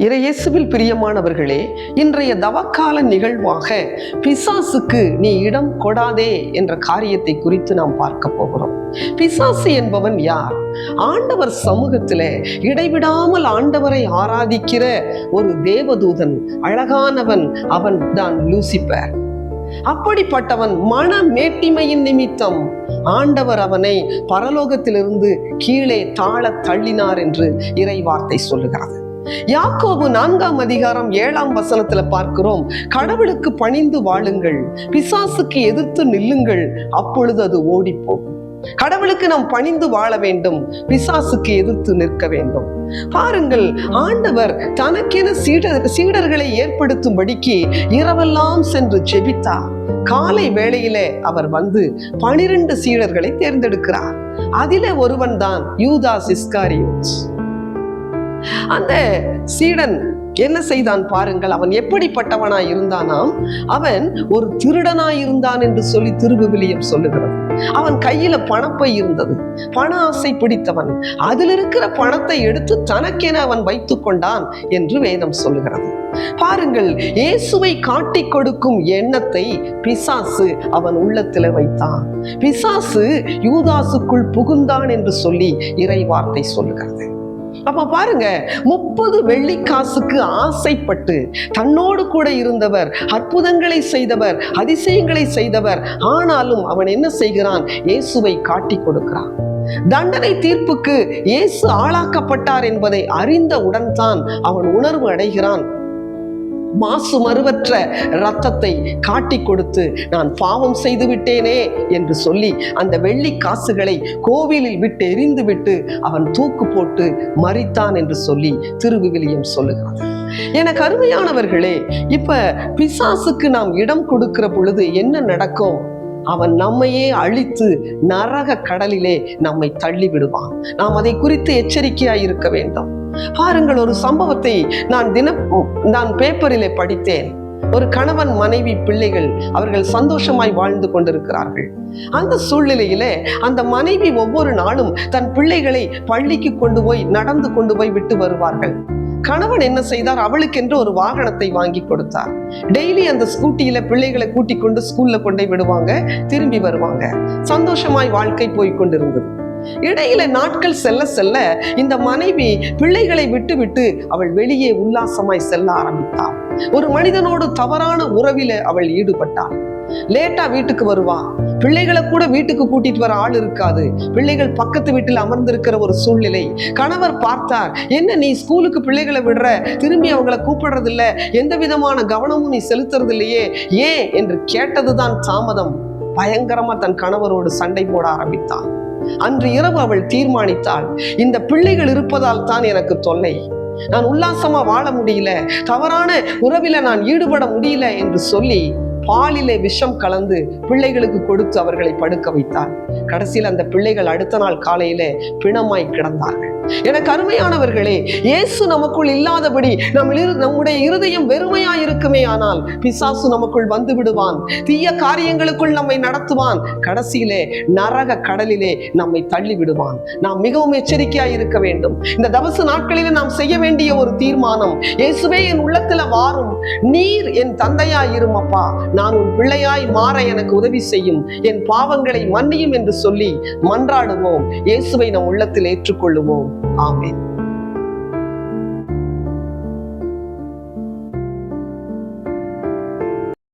இறையேசுவில் பிரியமானவர்களே இன்றைய தவக்கால நிகழ்வாக பிசாசுக்கு நீ இடம் கொடாதே என்ற காரியத்தை குறித்து நாம் பார்க்க போகிறோம். பிசாசு என்பவன் யார்? ஆண்டவர் சமூகத்தில் இடைவிடாமல் ஆண்டவரை ஆராதிக்கிற ஒரு தேவதூதன் அழகானவன் அவன் தான் லூசிப்பர் அப்படிப்பட்டவன் மன மேட்டிமையின் நிமித்தம் ஆண்டவர் அவனை பரலோகத்திலிருந்து கீழே தாழ தள்ளினார் என்று இறைவார்த்தை சொல்லுகிறது. யாக்கோபு நான்காம் அதிகாரம் ஏழாம் வசனத்துல பார்க்கிறோம் கடவுளுக்கு பணிந்து வாழுங்கள் பிசாசுக்கு எதிர்த்து நில்லுங்கள் அப்பொழுது அது ஓடி போகும் கடவுளுக்கு நாம் பணிந்து வாழ வேண்டும் பிசாசுக்கு எதிர்த்து நிற்க வேண்டும். பாருங்கள் ஆண்டவர் தனக்கென சீடர் சீடர்களை ஏற்படுத்தும்படிக்கு இரவெல்லாம் சென்று ஜெபித்தார். காலை வேளையிலே அவர் வந்து பனிரெண்டு சீடர்களை தேர்ந்தெடுக்கிறார். அதிலே ஒருவன் தான் யூதாஸ் இஸ்காரியோஸ் அந்த சீடன் என்ன செய்தான் பாருங்கள். அவன் எப்படிப்பட்டவனாய் இருந்தானாம்? அவன் ஒரு திருடனாய் இருந்தான் என்று சொல்லி திருவிவிலியம் சொல்லுகிறது. அவன் கையில பணப்பை இருந்தது. பண ஆசை பிடித்தவன். அதில் இருக்கிற பணத்தை எடுத்து தனக்கென அவன் வைத்துக் கொண்டான் என்று வேதம் சொல்லுகிறது. பாருங்கள் இயேசுவை காட்டி கொடுக்கும் எண்ணத்தை பிசாசு அவன் உள்ளத்தில் வைத்தான். பிசாசு யூதாசுக்குள் புகுந்தான் என்று சொல்லி இறை வார்த்தை சொல்லுகிறது. அப்ப பாருங்க முப்பது வெள்ளிக்காசுக்கு ஆசைப்பட்டு தன்னோடு கூட இருந்தவர் அற்புதங்களை செய்தவர் அதிசயங்களை செய்தவர் ஆனாலும் அவன் என்ன செய்கிறான்? இயேசுவை காட்டி கொடுக்கிறான். தண்டனை தீர்ப்புக்கு இயேசு ஆளாக்கப்பட்டார் என்பதை அறிந்தவுடன் தான் அவன் உணர்வு அடைகிறான். மாசு மறுவற்ற ரத்தத்தை காட்டி கொடுத்து நான் பாவம் செய்து விட்டேனே என்று சொல்லி அந்த வெள்ளி காசுகளை கோவிலில் விட்டு எரிந்து விட்டு அவன் தூக்கு போட்டு மறித்தான் என்று சொல்லி திருவிவிலியம் சொல்லுகிறான். என கருமையானவர்களே இப்ப பிசாசுக்கு நாம் இடம் கொடுக்கிற பொழுது என்ன நடக்கும்? அவன் நம்மையே அழித்து நரக கடலிலே நம்மை தள்ளி விடுவான் நாம் அதை குறித்து எச்சரிக்கையாய் இருக்க வேண்டும். பாருங்கள் ஒரு சம்பவத்தை நான் தினம் நான் பேப்பரிலே படித்தேன். ஒரு கணவன் மனைவி பிள்ளைகள் அவர்கள் சந்தோஷமாய் வாழ்ந்து கொண்டிருக்கிறார்கள். அந்த சூழ்நிலையிலே அந்த மனைவி ஒவ்வொரு நாளும் தன் பிள்ளைகளை பள்ளிக்கு கொண்டு போய் நடந்து கொண்டு போய் விட்டு வருவார்கள். கணவன் என்ன செய்தார்? அவளுக்கென்று ஒரு வாகனத்தை வாங்கி கொடுத்தார். டெய்லி அந்த ஸ்கூட்டியில பிள்ளைகளை கூட்டி கொண்டு ஸ்கூல்ல கொண்டு விடுவாங்க திரும்பி வருவாங்க. சந்தோஷமாய் வாழ்க்கை போய் கொண்டிருந்தது. இடையில நாட்கள் செல்ல செல்ல இந்த மனைவி பிள்ளைகளை விட்டு விட்டு அவள் வெளியே உல்லாசமாய் செல்ல ஆரம்பித்தாள். ஒரு மனிதனோடு தவறான உறவில அவள் ஈடுபட்டாள். லேட்டா வீட்டுக்கு வருவா. பிள்ளைகளை கூட வீட்டுக்கு கூட்டிட்டு வர ஆள் இருக்காது. பிள்ளைகள் பக்கத்து வீட்டில் அமர்ந்திருக்கிற ஒரு சூழ்நிலை. கணவர் பார்த்தார் என்ன நீ ஸ்கூலுக்கு பிள்ளைகளை விடுற? திரும்பி அவங்களை கூப்பிடுறது இல்ல எந்த விதமான கவனமும் நீ செலுத்துறது இல்லையே ஏன்? என்று கேட்டதுதான் தாமதம். பயங்கரமா தன் கணவரோடு சண்டை போட ஆரம்பித்தான். அன்று இரவு அவள் தீர்மானித்தாள் இந்த பிள்ளைகள் இருப்பதால் தான் எனக்கு தொல்லை. நான் உல்லாசமா வாழ முடியல. தவறான உறவில நான் ஈடுபட முடியல என்று சொல்லி பாலிலே விஷம் கலந்து பிள்ளைகளுக்கு கொடுத்து அவர்களை படுக்க வைத்தார். கடைசியில் அந்த பிள்ளைகள் அடுத்த நாள் காலையிலே பிணமாய் கிடந்தார்கள். எனக்கு அருமையானவர்களே இயேசு நமக்குள் இல்லாதபடி நம்ம நம்முடைய இருதயம் வெறுமையாய் இருக்குமே ஆனால் பிசாசு நமக்குள் வந்து விடுவான் தீய காரியங்களுக்குள் நம்மை நடத்துவான். கடைசியிலே நரக கடலிலே நம்மை தள்ளி விடுவான் நாம் மிகவும் எச்சரிக்கையாய் இருக்க வேண்டும். இந்த தவசு நாட்களிலே நாம் செய்ய வேண்டிய ஒரு தீர்மானம் இயேசுவே என் உள்ளத்துல வாரும். நீர் என் தந்தையாய் இருமப்பா நான் உன் பிள்ளையாய் மாற எனக்கு உதவி செய்யும். என் பாவங்களை மன்னியும் என்று சொல்லி மன்றாடுவோம். இயேசுவை நம் உள்ளத்தில் ஏற்றுக்கொள்ளுவோம். Amen.